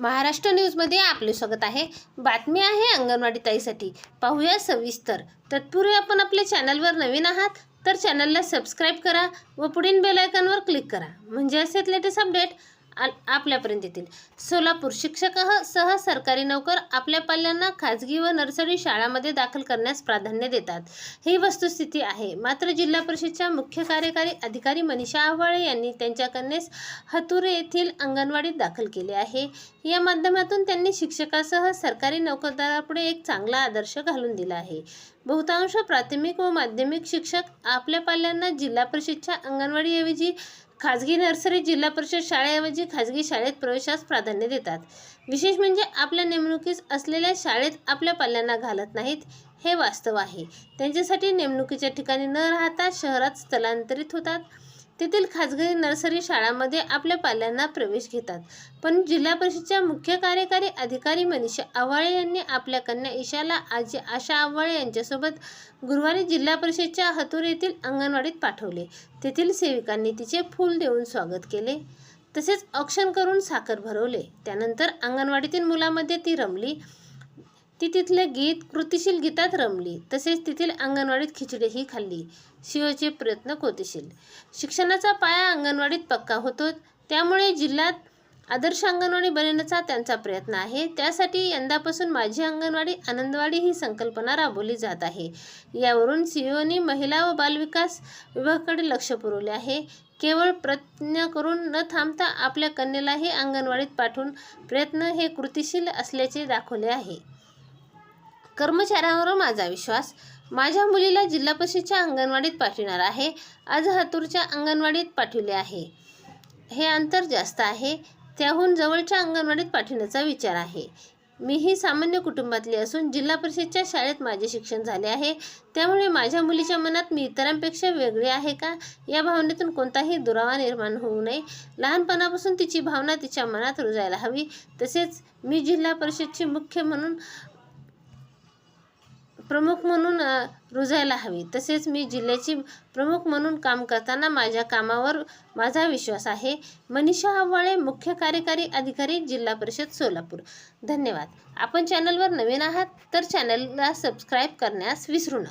महाराष्ट्र न्यूजमध्ये आपले स्वागत आहे. बातमी आहे अंगणवाडी ताईसाठी. पाहूया सविस्तर. तत्पूर्वी आपण आपल्या चॅनलवर नवीन आहात तर चॅनलला सबस्क्राईब करा व पुढील बेल आयकॉनवर क्लिक करा. म्हणजे असेच लेटेस्ट अपडेट आपल्यापर्यंत येतील. सोलापूर शिक्षक सह सरकारी नोकर आपल्या पाल्यांना खाजगी व नर्सरी शाळामध्ये दाखल करण्यास प्राधान्य देतात. ही वस्तुस्थिती आहे. मात्र जिल्हा परिषदच्या मुख्य कार्यकारी अधिकारी मनीषा आव्हाळे यांनी त्यांच्या कन्येस हतुरे येथील अंगणवाडीत दाखल केले आहे. या माध्यमातून त्यांनी शिक्षकासह सरकारी नोकरदारापुढे एक चांगला आदर्श घालून दिला आहे. बहुतांश प्राथमिक व माध्यमिक शिक्षक आपल्या पाल्यांना जिल्हा परिषदच्या अंगणवाडीऐवजी खाजगी नर्सरी जिल्हा परिषद शाळेऐवजी खाजगी शाळेत प्रवेशास प्राधान्य देतात. विशेष म्हणजे आपल्या नेमणुकीस असलेल्या शाळेत आपल्या पाल्यांना घालत नाहीत हे वास्तव आहे. त्यांच्यासाठी नेमणुकीच्या ठिकाणी न राहता शहरात स्थलांतरित होतात. तेथील खाजगी नर्सरी शाळांमध्ये आपल्या पाल्यांना प्रवेश घेतात. पण जिल्हा परिषदच्या मुख्य कार्यकारी अधिकारी मनीषा आव्हाळे यांनी आपल्या कन्या ईशाला आजी आशा आव्हाळे यांच्यासोबत गुरुवारी जिल्हा परिषदच्या हतूर येथील अंगणवाडीत पाठवले. तेथील सेविकांनी तिचे फूल देऊन स्वागत केले. तसेच औक्षण करून साखर भरवले. त्यानंतर अंगणवाडीतील मुलामध्ये ती रमली. ती तिथले गीत कृतिशील गीतात रमली तसेच तेथील अंगणवाडीत खिचडीही खाल्ली. शिवचे प्रयत्न कृतिशील. शिक्षणाचा पाया अंगणवाडीत पक्का होतो त्यामुळे जिल्ह्यात आदर्श अंगणवाडी बनवण्याचा त्यांचा प्रयत्न आहे. त्यासाठी यंदापासून माझी अंगणवाडी आनंदवाडी ही संकल्पना राबवली जात आहे. यावरून सीओनी महिला व बालविकास विभागाकडे लक्ष पुरवले आहे. केवळ प्रयत्न करून न थांबता आपल्या कन्येलाही अंगणवाडीत पाठवून प्रयत्न हे कृतिशील असल्याचे दाखवले आहे. कर्मचाऱ्यांवर माझा विश्वास. माझ्या मुलीला जिल्हा परिषदच्या अंगणवाडीत पाठविणार आहे. आज हातूरच्या अंगणवाडीत पाठविले आहे. हे अंतर जास्त आहे. त्याहून जवळच्या अंगणवाडीत पाठविण्याचा विचार आहे. मी ही सामान्य कुटुंबातली असून जिल्हा परिषदच्या शाळेत माझे शिक्षण झाले आहे. त्यामुळे माझ्या मुलीच्या मनात मी इतरांपेक्षा वेगळे आहे का? या भावनेतून कोणताही दुरावा निर्माण होऊ नये. लहानपणापासून तिची भावना तिच्या मनात रुजायला हवी. तसेच मी जिल्हा परिषदची मुख्य म्हणून प्रमुख म्हणून रुजायला हवी. तसेच मी जिल्ह्याची प्रमुख म्हणून काम करताना माझ्या कामावर माझा विश्वास आहे. मनीषा आव्हाळे मुख्य कार्यकारी अधिकारी जिल्हा परिषद सोलापूर. धन्यवाद. आपण चॅनलवर नवीन आहात तर चॅनलला सबस्क्राईब करण्यास विसरू नका.